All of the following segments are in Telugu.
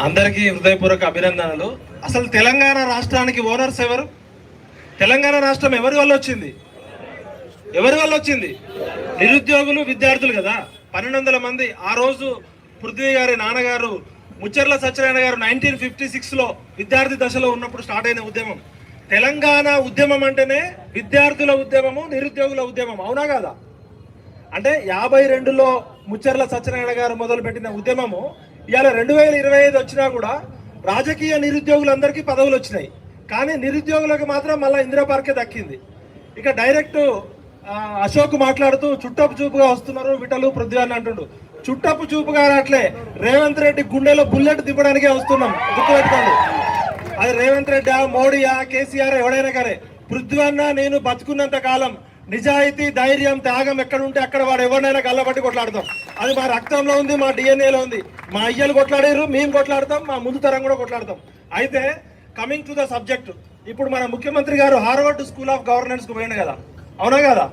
అందరికీ హృదయపూర్వక అభినందనలు. అసలు తెలంగాణ రాష్ట్రానికి ఓనర్స్ ఎవరు? తెలంగాణ రాష్ట్రం ఎవరి వల్ల వచ్చింది? ఎవరి వల్ల వచ్చింది? నిరుద్యోగులు విద్యార్థులు కదా. పన్నెండు వందల మంది ఆ రోజు పృథ్వీ గారి నాన్నగారు ముచ్చర్ల సత్యనారాయణ గారు నైన్టీన్ ఫిఫ్టీ సిక్స్లో విద్యార్థి దశలో ఉన్నప్పుడు స్టార్ట్ అయిన ఉద్యమం. తెలంగాణ ఉద్యమం అంటేనే విద్యార్థుల ఉద్యమము నిరుద్యోగుల ఉద్యమం. అవునా కాదా? అంటే యాభై రెండులో ముచ్చర్ల సత్యనారాయణ గారు మొదలుపెట్టిన ఉద్యమము ఇవాళ రెండు వేల ఇరవై ఐదు వచ్చినా కూడా రాజకీయ నిరుద్యోగులందరికీ పదవులు వచ్చినాయి. కానీ నిరుద్యోగులకు మాత్రం మళ్ళీ ఇందిరా పార్కే దక్కింది. ఇక డైరెక్ట్ అశోక్ మాట్లాడుతూ చుట్టపు చూపుగా వస్తున్నారు విటలు పృథ్వీ అని అంటుండు. చుట్టపు చూపుగా అట్లే రేవంత్ రెడ్డి గుండెలో బుల్లెట్ దింపడానికే వస్తున్నాం. గుర్తుపెట్టుకోండి. అది రేవంత్ రెడ్డి మోడీయా కేసీఆర్ ఎవడైనా కానీ పృథ్వీ అన్న నేను బతుకున్నంత కాలం నిజాయితీ ధైర్యం త్యాగం ఎక్కడుంటే అక్కడ వాడు ఎవరినైనా గల్లబట్టి కొట్లాడతాం. అది మా రక్తంలో ఉంది మా డిఎన్ఏలో ఉంది. మా అయ్యలు కొట్లాడారు మేము కొట్లాడతాం మా ముందు తరం కూడా కొట్లాడతాం. అయితే కమింగ్ టు ద సబ్జెక్ట్ ఇప్పుడు మన ముఖ్యమంత్రి గారు హార్వర్డ్ స్కూల్ ఆఫ్ గవర్నెన్స్కి పోయిండు కదా. అవునా కదా?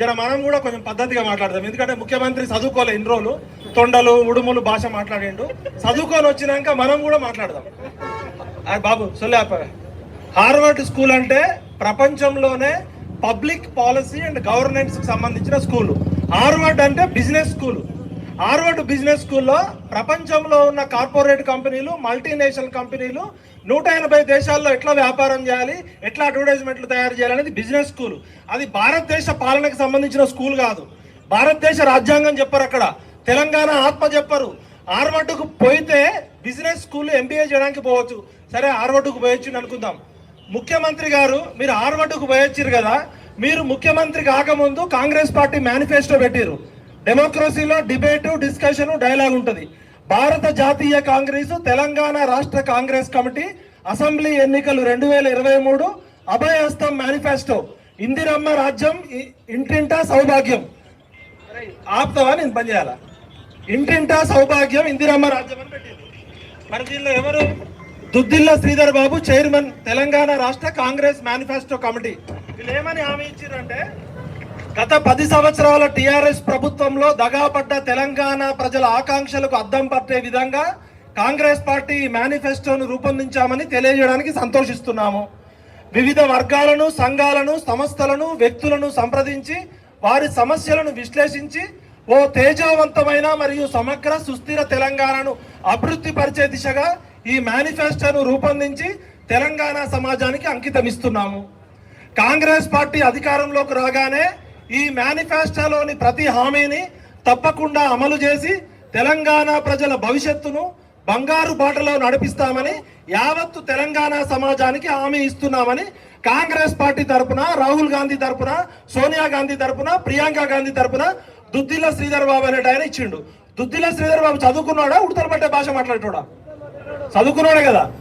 జర మనం కూడా కొంచెం పద్ధతిగా మాట్లాడతాం ఎందుకంటే ముఖ్యమంత్రి చదువుకోలే ఇన్ని రోజులు. తొండలు ఉడుములు భాష మాట్లాడిండు. చదువుకొని వచ్చినాక మనం కూడా మాట్లాడదాం. బాబు సొల్లే హార్వర్డ్ స్కూల్ అంటే ప్రపంచంలోనే పబ్లిక్ పాలసీ అండ్ గవర్నెన్స్ సంబంధించిన స్కూల్. హార్వర్డ్ అంటే బిజినెస్ స్కూల్. హార్వర్డ్ బిజినెస్ స్కూల్లో ప్రపంచంలో ఉన్న కార్పొరేట్ కంపెనీలు మల్టీనేషనల్ కంపెనీలు నూట ఎనభై దేశాల్లో ఎట్లా వ్యాపారం చేయాలి ఎట్లా అడ్వర్టైజ్మెంట్లు తయారు చేయాలనేది బిజినెస్ స్కూల్. అది భారతదేశ పాలనకు సంబంధించిన స్కూల్ కాదు. భారతదేశ రాజ్యాంగం చెప్పరు అక్కడ. తెలంగాణ ఆత్మ చెప్పరు. హార్వర్డ్కు పోయితే బిజినెస్ స్కూల్ ఎంబీఏ చేయడానికి పోవచ్చు. సరే హార్వర్డ్కు పోయొచ్చు అనుకుందాం ముఖ్యమంత్రి గారు మీరు హార్వర్డ్కు పోయొచ్చారు కదా మీరు ముఖ్యమంత్రి కాకముందు కాంగ్రెస్ పార్టీ మేనిఫెస్టో పెట్టారు డెమోక్రసీలో డిబేటు డిస్కషన్ డైలాగ్ ఉంటుంది. భారత జాతీయ కాంగ్రెస్ తెలంగాణ రాష్ట్ర కాంగ్రెస్ కమిటీ అసెంబ్లీ ఎన్నికలు రెండు వేల ఇరవై మూడు అభయహస్తం మేనిఫెస్టో. ఇందిరమ్మ రాజ్యం ఇంటింటా సౌభాగ్యం. ఆపుతావా? నేను పనిచేయాలా ఇంటింటా సౌభాగ్యం ఇందిరమ్మ రాజ్యం అని పెట్టింది మరి దీనిలో ఎవరు దుద్దిల్ల శ్రీధర్ బాబు చైర్మన్ తెలంగాణ రాష్ట్ర కాంగ్రెస్ మేనిఫెస్టో కమిటీ. వీళ్ళు ఏమని హామీ ఇచ్చారంటే గత పది సంవత్సరాల టిఆర్ఎస్ ప్రభుత్వంలో దగాపడ్డ తెలంగాణ ప్రజల ఆకాంక్షలకు అద్దం పట్టే విధంగా కాంగ్రెస్ పార్టీ మేనిఫెస్టోను రూపొందించామని తెలియజేయడానికి సంతోషిస్తున్నాము. వివిధ వర్గాలను సంఘాలను సంస్థలను వ్యక్తులను సంప్రదించి వారి సమస్యలను విశ్లేషించి ఓ తేజవంతమైన మరియు సమగ్ర సుస్థిర తెలంగాణను అభివృద్ధి పరిచే దిశగా ఈ మేనిఫెస్టోను రూపొందించి తెలంగాణ సమాజానికి అంకితమిస్తున్నాము. కాంగ్రెస్ పార్టీ అధికారంలోకి రాగానే ఈ మేనిఫెస్టోలోని ప్రతి హామీని తప్పకుండా అమలు చేసి తెలంగాణ ప్రజల భవిష్యత్తును బంగారు బాటలో నడిపిస్తామని యావత్తు తెలంగాణ సమాజానికి హామీ ఇస్తున్నామని కాంగ్రెస్ పార్టీ తరపున రాహుల్ గాంధీ తరపున సోనియా గాంధీ తరపున ప్రియాంక గాంధీ తరపున దుద్దిల శ్రీధర్ బాబు అనేట ఆయన ఇచ్చిండు. దుద్దిల శ్రీధర్ బాబు చదువుకున్నాడా? ఉడతలు పట్టే భాష మాట్లాడేటోడా? చదువుకున్నాడే కదా.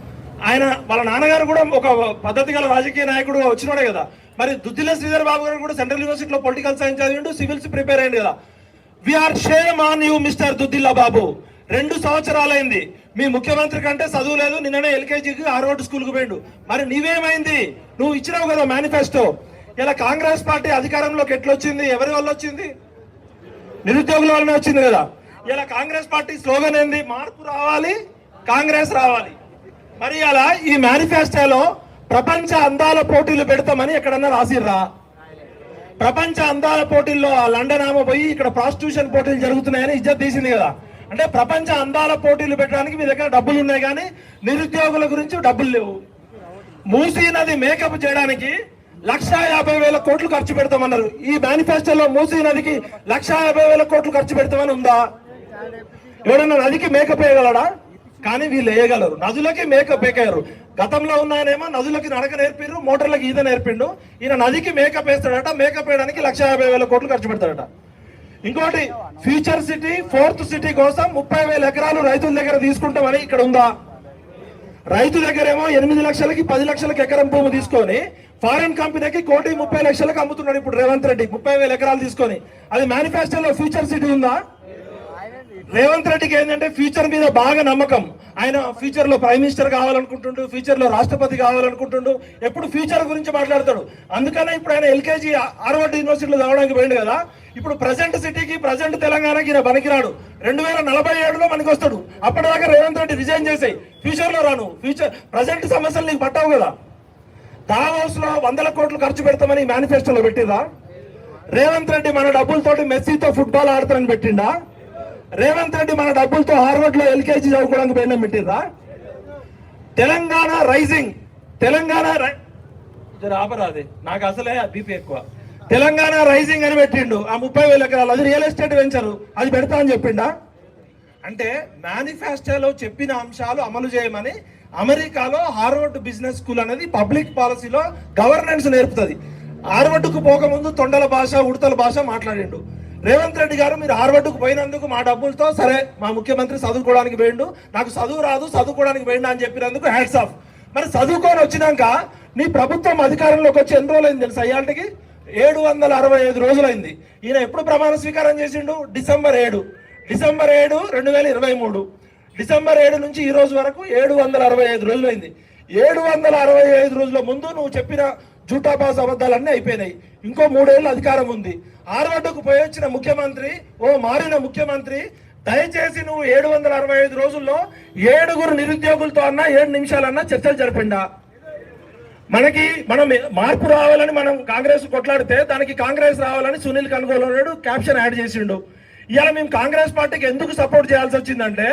ఆయన వాళ్ళ నాన్నగారు కూడా ఒక పద్ధతి గల రాజకీయ నాయకుడుగా వచ్చినాడే కదా. మరి దుద్దిల శ్రీధర్ బాబు గారు కూడా సెంట్రల్ యూనివర్సిటీలో పొలిటికల్ సైన్స్ చదివిండు సివిల్స్ ప్రిపేర్ అయ్యింది కదా. We are shame on you mister Duddilla Babu. రెండు సంవత్సరాలైంది. మీ ముఖ్యమంత్రి కంటే చదువు లేదు. నిన్ననే ఎల్కేజీకి హార్వర్డ్ స్కూల్కి పోయిండు. మరి నీవేమైంది? నువ్వు ఇచ్చినావు కదా మేనిఫెస్టో. ఇలా కాంగ్రెస్ పార్టీ అధికారంలోకి ఎట్లొచ్చింది? ఎవరి వల్ల వచ్చింది? నిరుద్యోగుల వల్లనే వచ్చింది కదా. ఇలా కాంగ్రెస్ పార్టీ స్లోగన్ ఏంది? మార్పు రావాలి. కాంగ్రెస్ రావాలి. మరి అలా ఈ మేనిఫెస్టోలో ప్రపంచ అందాల పోటీలు పెడతామని ఎక్కడన్నా రాసిర్రా? ప్రపంచ అందాల పోటీల్లో ఆ లండన్ ఆమె పోయి ఇక్కడ ప్రాస్టిట్యూషన్ పోటీలు జరుగుతున్నాయని ఇజ్జత్ తీసింది కదా. అంటే ప్రపంచ అందాల పోటీలు పెట్టడానికి మీ దగ్గర డబ్బులు ఉన్నాయి కానీ నిరుద్యోగుల గురించి డబ్బులు లేవు. మూసీ నది మేకప్ చేయడానికి లక్ష యాభై వేల కోట్లు ఖర్చు పెడతామన్నారు. ఈ మేనిఫెస్టోలో మూసీ నదికి లక్ష యాభై వేల కోట్లు ఖర్చు పెడతామని ఉందా? ఎవడన్నా నదికి మేకప్ వేయగలడా? కానీ వీళ్ళు వేయగలరు. నదులకి మేకప్ వేయగలరు గతంలో ఉన్నాయనేమో నదులకి నడక నేర్పిండ్రు మోటార్లకు ఈత నేర్పిండు. ఈయన నదికి మేకప్ వేస్తాడట మేకప్ వేయడానికి లక్ష యాభై వేల కోట్లు ఖర్చు పెడతాడట. ఇంకోటి ఫ్యూచర్ సిటీ ఫోర్త్ సిటీ కోసం ముప్పై వేల ఎకరాలు రైతుల దగ్గర తీసుకుంటామని ఇక్కడ ఉందా? రైతు దగ్గరేమో ఎనిమిది లక్షలకి పది లక్షలకి ఎకరం భూమి తీసుకొని ఫారెన్ కంపెనీకి కోటి ముప్పై లక్షలకు అమ్ముతున్నాడు ఇప్పుడు రేవంత్ రెడ్డి ముప్పై వేల ఎకరాలు తీసుకొని. అది మేనిఫెస్టోలో ఫ్యూచర్ సిటీ ఉందా? రేవంత్ రెడ్డికి ఏంటంటే ఫ్యూచర్ మీద బాగా నమ్మకం. ఆయన ఫ్యూచర్లో ప్రైమ్ మినిస్టర్ కావాలనుకుంటుండు ఫ్యూచర్లో రాష్ట్రపతి కావాలనుకుంటుండు ఎప్పుడు ఫ్యూచర్ గురించి మాట్లాడతాడు. అందుకనే ఇప్పుడు ఆయన ఎల్కేజీ హార్వర్డ్ యూనివర్సిటీలో చదవడానికి పోయింది కదా. ఇప్పుడు ప్రజెంట్ సిటీకి ప్రజెంట్ తెలంగాణకి ఈయన పనికిరాడు. రెండు వేల నలభై ఏడులో మనకి వస్తాడు అప్పటిదాకా రేవంత్ రెడ్డి రిజైన్ చేసాయి. ఫ్యూచర్లో రాను. ఫ్యూచర్ ప్రజెంట్ సమస్యలు నీకు పట్టావు కదా. దావోస్లో వందల కోట్లు ఖర్చు పెడతామని మేనిఫెస్టోలో పెట్టిందా? రేవంత్ రెడ్డి మన డబ్బులతోటి మెస్సీతో ఫుట్బాల్ ఆడతానని పెట్టిండా? రేవంత్ రెడ్డి మన డబ్బులతో హార్వర్డ్లో ఎల్కేజీ చదువుకోవడానికి పోయినా పెట్టిందా తెలంగాణ రైజింగ్. తెలంగాణ రై- ఆపరాది. నాకు అసలే బీపీ ఎక్కువ. తెలంగాణ రైజింగ్ అని పెట్టిండు. ఆ ముప్పై వేల ఎకరాలు. అది రియల్ ఎస్టేట్ వెంచరు. అది పెడతా అని చెప్పిండా? అంటే మేనిఫెస్టోలో చెప్పిన అంశాలు అమలు చేయమని అమెరికాలో హార్వర్డ్ బిజినెస్ స్కూల్ అనేది పబ్లిక్ పాలసీలో గవర్నెన్స్ నేర్పుతుంది. హార్వర్డ్కు పోకముందు తొండల భాష ఉడతల భాష మాట్లాడిండు. రేవంత్ రెడ్డి గారు మీరు హార్వర్డ్కు పోయినందుకు మా డబ్బులతో సరే మా ముఖ్యమంత్రి చదువుకోవడానికి పోయిండు నాకు చదువు రాదు చదువుకోవడానికి పోయిండు అని చెప్పినందుకు హ్యాట్స్ ఆఫ్ మరి చదువుకొని వచ్చినాక నీ ప్రభుత్వం అధికారంలోకి వచ్చి ఎన్ని రోజులైంది తెలుసా అయ్యాటికి ఏడు వందల అరవై ఐదు రోజులైంది. ఈయన ఎప్పుడు ప్రమాణ స్వీకారం చేసిండు? డిసెంబర్ ఏడు. డిసెంబర్ ఏడు రెండు వేల ఇరవై మూడు. డిసెంబర్ ఏడు నుంచి ఈ రోజు వరకు ఏడు వందల అరవై ఐదు రోజులు అయింది ఏడు వందల అరవై ఐదు రోజుల ముందు నువ్వు చెప్పిన జూటాబాస్ అబద్ధాలన్నీ అయిపోయినాయి. ఇంకో మూడేళ్ళు అధికారం ఉంది. హార్వర్డ్కు పోయి వచ్చిన ముఖ్యమంత్రి ఓ మారిన ముఖ్యమంత్రి దయచేసి నువ్వు ఏడు వందల అరవై ఐదు రోజుల్లో ఏడుగురు నిరుద్యోగులతో అన్నా ఏడు నిమిషాలన్నా చర్చలు జరిపిండా? మనకి మనం మార్పు రావాలని మనం కాంగ్రెస్ కొట్లాడితే దానికి కాంగ్రెస్ రావాలని సునీల్ కనుగోలు క్యాప్షన్ యాడ్ చేసిండు. ఇవాళ మేము కాంగ్రెస్ పార్టీకి ఎందుకు సపోర్ట్ చేయాల్సి వచ్చిందంటే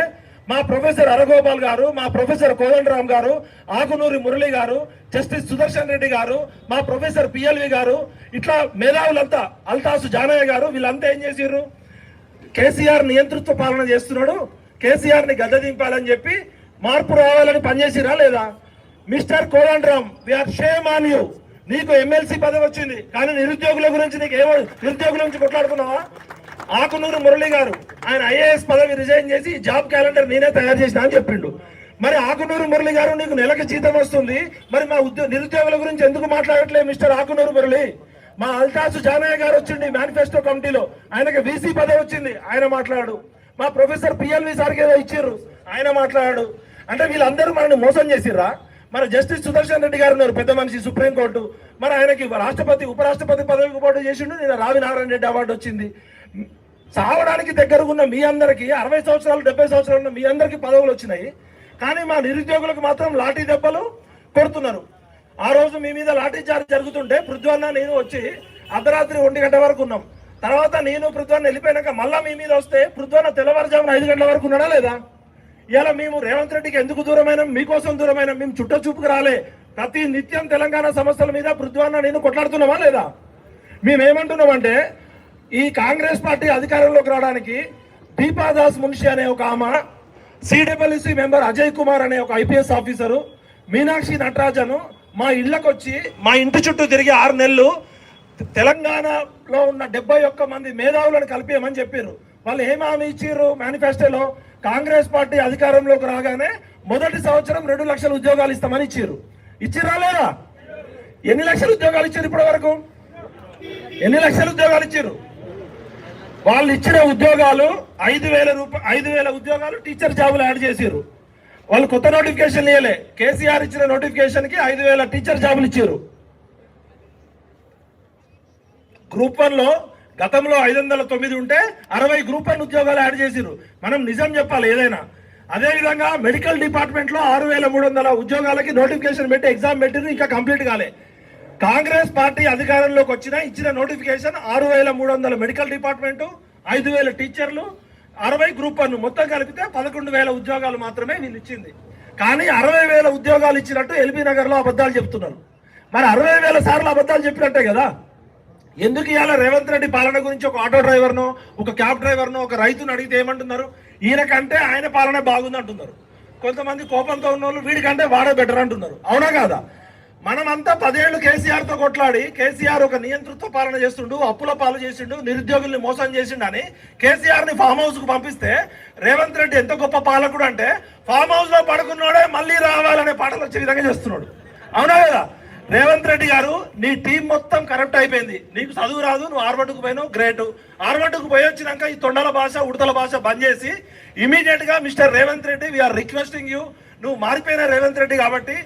మా ప్రొఫెసర్ అరగోపాల్ గారు మా ప్రొఫెసర్ కోదండరామ్ గారు ఆకునూరి మురళి గారు జస్టిస్ సుదర్శన్ రెడ్డి గారు మా ప్రొఫెసర్ పిఎల్వి గారు ఇట్లా మేధావులంతా అల్తాసు జానయ్య గారు వీళ్ళంతా ఏం చేసిర్రు? కేసీఆర్ నియంతృత్వ పాలన చేస్తున్నాడు కేసీఆర్ని గద్ద దింపాలని చెప్పి మార్పు రావాలని పనిచేసిరా లేదా? Mister Kodandaram we are shame on you నీకు ఎమ్మెల్సీ పదవి వచ్చింది కానీ నిరుద్యోగుల గురించి నీకు ఏమో నిరుద్యోగుల గురించి కొట్లాడుకున్నావా? ఆకునూరు మురళి గారు ఆయన ఐఏఎస్ పదవి రిజైన్ చేసి జాబ్ క్యాలెండర్ నేనే తయారు చేసిన అని చెప్పిండు. మరి ఆకునూరు మురళి గారు నీకు నెలకి జీతం వస్తుంది. మరి మా ఉద్యోగ నిరుద్యోగుల గురించి ఎందుకు మాట్లాడట్లేదు మిస్టర్ ఆకునూరు మురళి? మా అల్తాసు జానయ్య గారు వచ్చింది మేనిఫెస్టో కమిటీలో. ఆయనకి వీసీ పదవి వచ్చింది ఆయన మాట్లాడు. మా ప్రొఫెసర్ పిఎల్వి సార్కి ఏదో ఇచ్చారు ఆయన మాట్లాడాడు అంటే వీళ్ళందరూ మనల్ని మోసం చేసిర్రా? మన జస్టిస్ సుదర్శన్ రెడ్డి గారు ఉన్నారు పెద్ద మనిషి సుప్రీంకోర్టు మరి ఆయనకి రాష్ట్రపతి ఉపరాష్ట్రపతి పదవికి పోటీ చేసిండు నేను రావి నారాయణ రెడ్డి అవార్డు వచ్చింది. చావడానికి దగ్గరకున్న మీ అందరికీ అరవై సంవత్సరాలు డెబ్బై సంవత్సరాలు ఉన్న మీ అందరికీ పదవులు వచ్చినాయి. కానీ మా నిరుద్యోగులకు మాత్రం లాఠీ దెబ్బలు కొడుతున్నారు. ఆ రోజు మీ మీద లాఠీ చార్జ్ జరుగుతుంటే పృథ్వన్న నేను వచ్చి అర్ధరాత్రి ఒంటి గంట వరకు ఉన్నాం. తర్వాత నేను పృథ్వన్న వెళ్ళిపోయినాక మళ్ళా మీ మీద వస్తే పృథ్వన్న తెల్లవారుజామున ఐదు గంటల వరకు ఉన్నాడా లేదా? ఇలా మేము రేవంత్ రెడ్డికి ఎందుకు దూరమైన? మీకోసం దూరమైన. మేము చుట్టచూపుకు రాలే. ప్రతి నిత్యం తెలంగాణ సమస్యల మీద పృథ్వన్న నేను కొట్లాడుతున్నామా లేదా? మేమేమంటున్నామంటే ఈ కాంగ్రెస్ పార్టీ అధికారంలోకి రావడానికి దీపాదాస్ మున్షి అనే ఒక ఆమె సిడబ్ల్యూసి మెంబర్ అజయ్ కుమార్ అనే ఒక ఐపీఎస్ ఆఫీసరు మీనాక్షి నటరాజను మా ఇళ్ళకు వచ్చి మా ఇంటి చుట్టూ తిరిగి ఆరు నెలలు తెలంగాణలో ఉన్న డెబ్బై ఒక్క మంది మేధావులను కలిపేయమని చెప్పారు. వాళ్ళు ఏం హామీ ఇచ్చారు మేనిఫెస్టోలో కాంగ్రెస్ పార్టీ అధికారంలోకి రాగానే మొదటి సంవత్సరం రెండు లక్షల ఉద్యోగాలు ఇస్తామని ఇచ్చారు ఇచ్చిరా లేదా? ఎన్ని లక్షల ఉద్యోగాలు ఇచ్చారు ఇప్పటి వరకు ఎన్ని లక్షల ఉద్యోగాలు ఇచ్చారు వాళ్ళు ఇచ్చిన ఉద్యోగాలు ఐదు వేల రూపాయ ఐదు వేల ఉద్యోగాలు టీచర్ జాబులు యాడ్ చేసారు వాళ్ళు కొత్త నోటిఫికేషన్ ఇవ్వలే కేసీఆర్ ఇచ్చిన నోటిఫికేషన్కి ఐదు వేల టీచర్ జాబులు ఇచ్చారు గ్రూప్ వన్లో గతంలో ఐదు వందల తొమ్మిది ఉంటే అరవై గ్రూప్ వన్ ఉద్యోగాలు యాడ్ చేశారు మనం నిజం చెప్పాలి ఏదైనా. అదేవిధంగా మెడికల్ డిపార్ట్మెంట్లో ఆరు వేల మూడు వందల ఉద్యోగాలకి నోటిఫికేషన్ పెట్టి ఎగ్జామ్ పెట్టిరు ఇంకా కంప్లీట్ కాలే. కాంగ్రెస్ పార్టీ అధికారంలోకి వచ్చిన ఇచ్చిన నోటిఫికేషన్ ఆరు వేల మూడు వందల మెడికల్ డిపార్ట్మెంటు ఐదు వేల టీచర్లు అరవై గ్రూప్ వన్ మొత్తం కలిపితే పదకొండు వేల ఉద్యోగాలు మాత్రమే వీళ్ళు ఇచ్చింది. కానీ అరవై వేల ఉద్యోగాలు ఇచ్చినట్టు ఎల్బీ నగర్లో అబద్ధాలు చెప్తున్నారు. మరి అరవై వేల సార్లు అబద్ధాలు చెప్పినట్టే కదా? ఎందుకు ఇవాళ రేవంత్ రెడ్డి పాలన గురించి ఒక ఆటో డ్రైవర్నో ఒక క్యాబ్ డ్రైవర్నో ఒక రైతును అడిగితే ఏమంటున్నారు? ఈయనకంటే ఆయన పాలన బాగుంది అంటున్నారు కొంతమంది కోపంతో ఉన్న వాళ్ళు వీడికంటే వాడే బెటర్ అంటున్నారు. అవునా కాదా? మనమంతా పదేళ్ళు కేసీఆర్తో కొట్లాడి కేసీఆర్ ఒక నియంతృత్వ పాలన చేస్తుండు అప్పుల పాలు చేసిండు నిరుద్యోగుల్ని మోసం చేసిండు అని కేసీఆర్ని ఫామ్ హౌస్కు పంపిస్తే రేవంత్ రెడ్డి ఎంత గొప్ప పాలకుడు అంటే ఫామ్ హౌస్లో పడుకున్నాడే మళ్ళీ రావాలనే పాటలు వచ్చే విధంగా చేస్తున్నాడు. అవునా కదా రేవంత్ రెడ్డి గారు నీ టీం మొత్తం కరెక్ట్ అయిపోయింది. నీకు చదువు రాదు నువ్వు ఆర్వట్టుకు పోయినావు గ్రేట్. ఆర్వట్టుకు పోయి వచ్చినాక ఈ తొండల భాష ఉడతల భాష బంద్ చేసి ఇమీడియట్గా mister Revanth Reddy we are requesting you నువ్వు మారిపోయిన రేవంత్ రెడ్డి కాబట్టి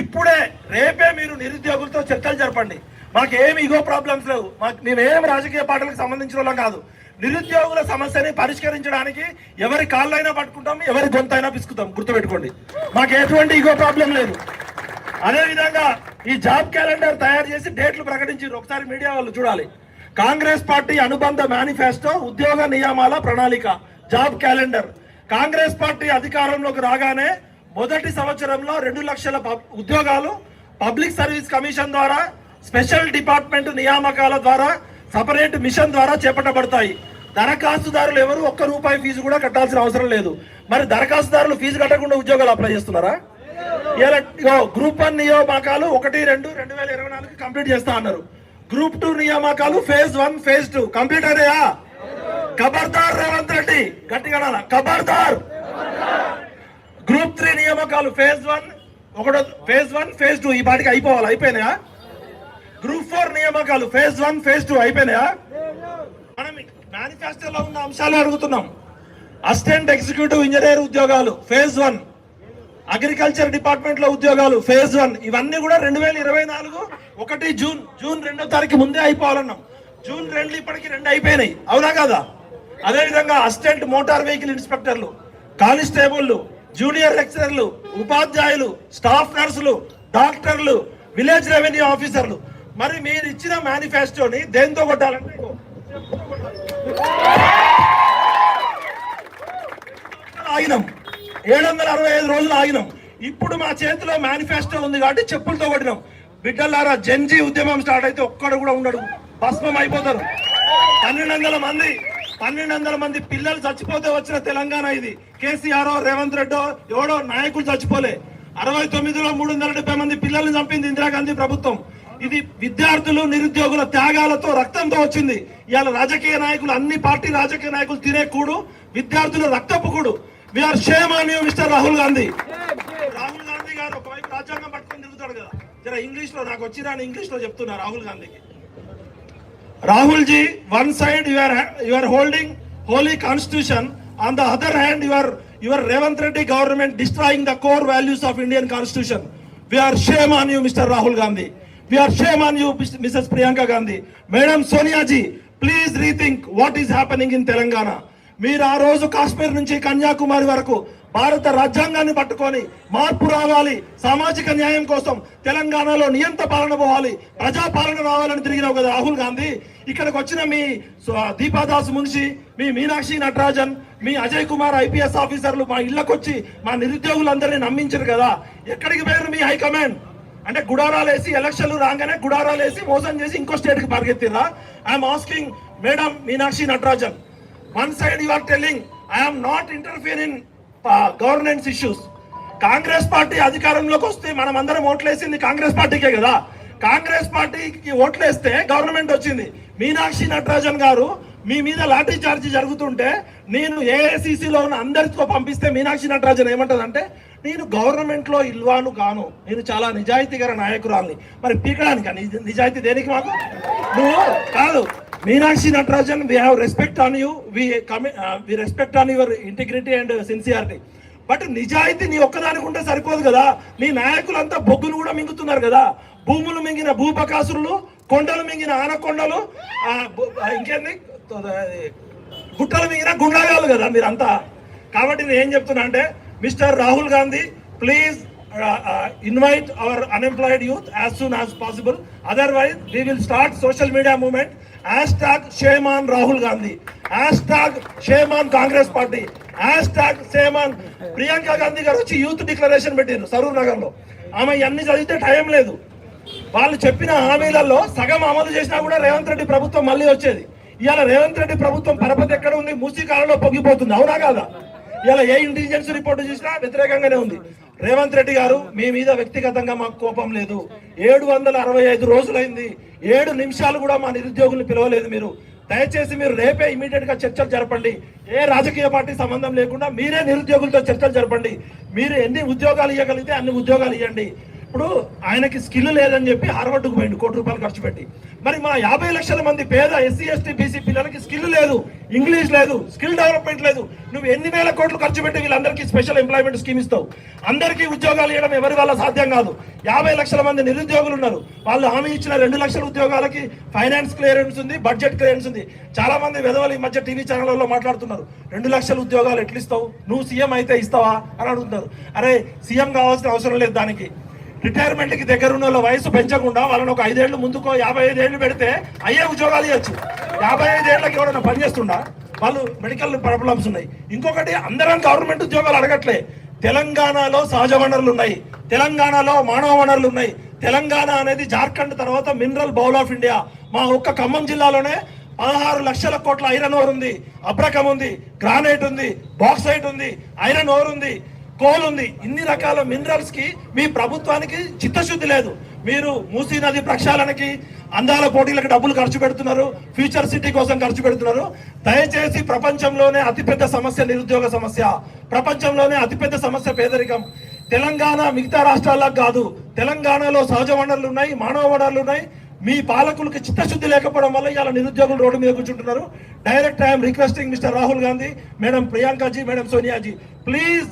ఇప్పుడే రేపే మీరు నిరుద్యోగులతో చర్చలు జరపండి. మాకు ఏమి ఇగో ప్రాబ్లమ్స్ లేవు. మాకు మేమేం రాజకీయ పార్టీలకు సంబంధించిన వాళ్ళం కాదు. నిరుద్యోగుల సమస్యని పరిష్కరించడానికి ఎవరి కాళ్ళైనా పట్టుకుంటాం ఎవరి గొంతైనా పిసుకుతాం. గుర్తుపెట్టుకోండి. మాకు ఎటువంటి ఇగో ప్రాబ్లం లేదు. అదేవిధంగా ఈ జాబ్ క్యాలెండర్ తయారు చేసి డేట్లు ప్రకటించారు. ఒకసారి మీడియా వాళ్ళు చూడాలి. కాంగ్రెస్ పార్టీ అనుబంధ మేనిఫెస్టో ఉద్యోగ నియామాల ప్రణాళిక జాబ్ క్యాలెండర్ కాంగ్రెస్ పార్టీ అధికారంలోకి రాగానే మొదటి సంవత్సరంలో రెండు లక్షల పబ్- ఉద్యోగాలు పబ్లిక్ సర్వీస్ కమిషన్ ద్వారా స్పెషల్ డిపార్ట్మెంట్ నియామకాల ద్వారా సపరేట్ మిషన్ ద్వారా చేపట్టబడతాయి. దరఖాస్తుదారులు ఎవరు ఒక్క రూపాయి ఫీజు కూడా కట్టాల్సిన అవసరం లేదు. మరి దరఖాస్తుదారులు ఫీజు కట్టకుండా ఉద్యోగాలు అప్లై చేస్తున్నారా? ఇగో గ్రూప్ వన్ నియామకాలు ఒకటి రెండు రెండు వేల ఇరవై నాలుగు కంప్లీట్ చేస్తా అన్నారు. గ్రూప్ టూ నియామకాలు phase one phase two. Complete అయ్యాయా ఖబర్దార్ రేవంత్ రెడ్డి. గట్టిగా కబర్దార్ ఖబర్దార్. గ్రూప్ త్రీ నియామకాలు ఫేజ్ వన్ ఒకటో ఫేజ్ వన్ ఫేజ్ టూ ఈ పాటికి అయిపోవాలి అయిపోయినాయా? గ్రూప్ ఫోర్ నియామకాలు ఫేజ్ వన్ ఫేజ్ టూ అయిపోయినాయా? మనం మేనిఫెస్టోలో ఉన్న అంశాలు అడుగుతున్నాం. అసిస్టెంట్ ఎగ్జిక్యూటివ్ ఇంజనీర్ ఉద్యోగాలు ఫేజ్ వన్. అగ్రికల్చర్ డిపార్ట్మెంట్లో ఉద్యోగాలు ఫేజ్ వన్. ఇవన్నీ కూడా రెండు వేల ఇరవై నాలుగు ఒకటి జూన్ జూన్ రెండో తారీఖు ముందే అయిపోవాలన్నాం. జూన్ రెండు ఇప్పటికి రెండు అయిపోయినాయి. అవునా కదా? అదేవిధంగా అసిస్టెంట్ మోటార్ వెహికల్ ఇన్స్పెక్టర్లు కానిస్టేబుల్లు జూనియర్ లెక్చరర్లు ఉపాధ్యాయులు స్టాఫ్ నర్సులు డాక్టర్లు విలేజ్ రెవెన్యూ ఆఫీసర్లు. మరి మీరు ఇచ్చిన మేనిఫెస్టోని దేంతో కొట్టాలంటే ఆగినాం. ఏడు వందల అరవై ఐదు రోజులు ఆగినాం. ఇప్పుడు మా చేతిలో మేనిఫెస్టో ఉంది కాబట్టి చెప్పులతో కొట్టినాం. బిడ్డలారా జెన్జీ ఉద్యమం స్టార్ట్ అయితే ఒక్కడు కూడా ఉండడు. భస్మం అయిపోతారు. పన్నెండు వందల మంది పన్నెండు వందల మంది పిల్లలు చచ్చిపోతే వచ్చిన తెలంగాణ ఇది. కేసీఆర్ రేవంత్ రెడ్డో ఎవడో నాయకులు చచ్చిపోలే. అరవై తొమ్మిదిలో మూడు వందల డెబ్బై మంది పిల్లల్ని చంపింది ఇందిరాగాంధీ ప్రభుత్వం. ఇది విద్యార్థులు నిరుద్యోగుల త్యాగాలతో రక్తంతో వచ్చింది. ఇవాళ రాజకీయ నాయకులు అన్ని పార్టీ రాజకీయ నాయకులు తినే కూడు విద్యార్థుల రక్తపు కూడు. విఆర్ షేమ్ అని మిస్టర్ రాహుల్ గాంధీ రాహుల్ గాంధీ గారు ఒకవైపు రాజ్యాంగం పట్టుకొని తిరుగుతాడు కదా. జర ఇంగ్లీష్లో నాకు వచ్చిన ఇంగ్లీష్లో చెప్తున్నా రాహుల్ గాంధీకి. Rahul ji one side you are you are holding holy constitution on the other hand you are your Revanth Reddy government destroying the core values of Indian constitution we are shame on you mister Rahul Gandhi we are shame on you Mrs Priyanka Gandhi madam Sonia ji please rethink what is happening in Telangana మీరు ఆ రోజు కాశ్మీర్ నుంచి కన్యాకుమారి వరకు భారత రాజ్యాంగాన్ని పట్టుకొని మార్పు రావాలి సామాజిక న్యాయం కోసం తెలంగాణలో నియంత పాలన పోవాలి ప్రజా పాలన రావాలని తిరిగినావు కదా రాహుల్ గాంధీ. ఇక్కడికి వచ్చిన మీ దీపాదాస్ మున్షి మీ మీనాక్షి నటరాజన్ మీ అజయ్ కుమార్ ఐపీఎస్ ఆఫీసర్లు మా ఇళ్ళకి వచ్చి మా నిరుద్యోగులందరినీ నమ్మించారు కదా. ఎక్కడికి పోయారు మీ హైకమాండ్? అంటే గుడారాలు వేసి ఎలక్షన్లు రాగానే గుడారాలు వేసి మోసం చేసి ఇంకో స్టేట్కి పరిగెత్తిరా I'm asking madam Meenakshi Natarajan. One side you are telling I'm not interfere in governance issues Congress party అధికారంలోకి వస్తే మనం అందరం ఓట్లేసింది కాంగ్రెస్ పార్టీకే కదా. కాంగ్రెస్ పార్టీకి ఓట్లేస్తే గవర్నమెంట్ వచ్చింది. మీనాక్షి నటరాజన్ గారు మీ మీద లాఠీ చార్జీ జరుగుతుంటే నేను ఏఐసిసిలో ఉన్న అందరితో పంపిస్తే మీనాక్షి నటరాజన్ ఏమంటదంటే నేను గవర్నమెంట్లో ఇల్వాను గాను. నేను చాలా నిజాయితీగల నాయకురాల్ని. మరి పీకడానికి నిజాయితీ దేనికి మాకు? నువ్వు కాదు. Meenakshi Natarajan we have respect on you we we respect on your integrity and sincerity but నిజాయితీ నీ ఒక్కదానికి ఉంటే సరిపోదు కదా. నీ నాయకులంతా బొగ్గును కూడా మింగుతున్నారు కదా. భూములు మింగిన భూపకాసురులు కొండలు మింగిన ఆనకొండలు ఇంకేంటి ఇంకేంది? గుట్టలు మింగిన గుండాగాలు కదా మీరంతా. కాబట్టి నేను ఏం చెప్తున్నా అంటే mister Rahul Gandhi please invite our unemployed youth as soon as possible otherwise we will start social media moment hashtag shame on Rahul Gandhi hashtag shame on Congress party hashtag shame on Priyanka Gandhi garu వచ్చి యూత్ డిక్లరేషన్ పెట్టారు సరూర్ నగర్లో ఆమె ఇవన్నీ చదివితే టైం లేదు. వాళ్ళు చెప్పిన హామీలలో సగం అమలు చేసినా కూడా రేవంత్ రెడ్డి ప్రభుత్వం మళ్ళీ వచ్చేది. ఇవాళ రేవంత్ రెడ్డి ప్రభుత్వం పరపతి ఎక్కడ ఉంది? మూసీ కాలంలో పొంగిపోతుంది. అవునా కాదా? ఇవాళ ఏ ఇంటెలిజెన్స్ రిపోర్ట్ చూసినా వ్యతిరేకంగానే ఉంది. రేవంత్ రెడ్డి గారు మీ మీద వ్యక్తిగతంగా మాకు కోపం లేదు. ఏడు వందల అరవై ఐదు రోజులైంది. ఏడు నిమిషాలు కూడా మా నిరుద్యోగుల్ని పిలవలేదు మీరు. దయచేసి మీరు రేపే ఇమీడియట్గా చర్చలు జరపండి. ఏ రాజకీయ పార్టీ సంబంధం లేకుండా మీరే నిరుద్యోగులతో చర్చలు జరపండి. మీరు ఎన్ని ఉద్యోగాలు ఇవ్వగలిగితే అన్ని ఉద్యోగాలు ఇవ్వండి. ఇప్పుడు ఆయనకి స్కిల్ లేదని చెప్పి హార్వర్డ్కు పోయిండు కోటి రూపాయలు ఖర్చు పెట్టి. మరి మా యాభై లక్షల మంది పేద ఎస్సీ ఎస్టీ బీసీ పిల్లలకి స్కిల్ లేదు ఇంగ్లీష్ లేదు స్కిల్ డెవలప్మెంట్ లేదు. నువ్వు ఎన్ని వేల కోట్లు ఖర్చు పెట్టి వీళ్ళందరికీ స్పెషల్ ఎంప్లాయ్మెంట్ స్కీమ్ ఇస్తావు? అందరికీ ఉద్యోగాలు ఇవ్వడం ఎవరి వల్ల సాధ్యం కాదు. యాభై లక్షల మంది నిరుద్యోగులు ఉన్నారు. వాళ్ళు హామీ ఇచ్చిన రెండు లక్షల ఉద్యోగాలకి ఫైనాన్స్ క్లియరెన్స్ ఉంది బడ్జెట్ క్లియరెన్స్ ఉంది. చాలా మంది విధవలు ఈ మధ్య టీవీ ఛానళ్ళలో మాట్లాడుతున్నారు. రెండు లక్షల ఉద్యోగాలు ఎట్లా ఇస్తావు నువ్వు సీఎం అయితే ఇస్తావా? అని అడుగుతున్నారు. అరే సీఎం కావాల్సిన అవసరం లేదు దానికి. రిటైర్మెంట్కి దగ్గర ఉన్న వాళ్ళ వయసు పెంచకుండా వాళ్ళని ఒక ఐదేళ్ళు ముందుకో యాభై ఐదేళ్ళు పెడితే అయ్యే ఉద్యోగాలు ఇవ్వచ్చు. యాభై ఐదేళ్ళకి ఎవరైనా పనిచేస్తుండా వాళ్ళు మెడికల్ ప్రాబ్లమ్స్ ఉన్నాయి. ఇంకొకటి అందరం గవర్నమెంట్ ఉద్యోగాలు అడగట్లే. తెలంగాణలో సహజ వనరులు ఉన్నాయి. తెలంగాణలో మానవ వనరులు ఉన్నాయి. తెలంగాణ అనేది జార్ఖండ్ తర్వాత మినరల్ బౌల్ ఆఫ్ ఇండియా. మా ఒక్క ఖమ్మం జిల్లాలోనే పదహారు లక్షల కోట్ల ఐరన్ ఓర్ ఉంది. అబ్రకం ఉంది. గ్రానైట్ ఉంది. బాక్సైట్ ఉంది. ఐరన్ ఓర్ ఉంది. కోల్ ఉంది. ఇన్ని రకాల మినరల్స్కి మీ ప్రభుత్వానికి చిత్తశుద్ధి లేదు. మీరు మూసీ నది ప్రక్షాళనకి అందాల పోటీలకు డబ్బులు ఖర్చు పెడుతున్నారు. ఫ్యూచర్ సిటీ కోసం ఖర్చు పెడుతున్నారు. దయచేసి ప్రపంచంలోనే అతిపెద్ద సమస్య నిరుద్యోగ సమస్య. ప్రపంచంలోనే అతిపెద్ద సమస్య పేదరికం. తెలంగాణ మిగతా రాష్ట్రాలకు కాదు. తెలంగాణలో సహజ వనరులు ఉన్నాయి మానవ వనరులు ఉన్నాయి. మీ పాలకులకు చిత్తశుద్ధి లేకపోవడం వల్ల ఇలా నిరుద్యోగులు రోడ్డు మీద కూర్చుంటున్నారు. Direct I'm requesting mister Rahul Gandhi madam Priyankaji madam Soniaji please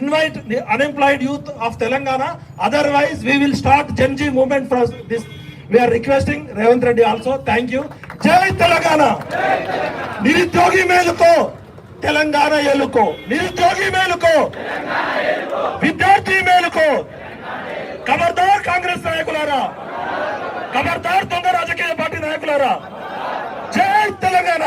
invite unemployed youth of Telangana otherwise we will start gen Z movement for this we are requesting Revanth Reddy also thank you జై తెలంగాణ నిరుద్యోగి మేలుకో తెలంగాణ ఎలుకో నిరుద్యోగి మేలుకో విద్యార్థి మేలుకో ఖబర్దార్ కాంగ్రెస్ నాయకులారా ఖబర్దార్ దొంగ రాజకీయ పార్టీ నాయకులారా జై తెలంగాణ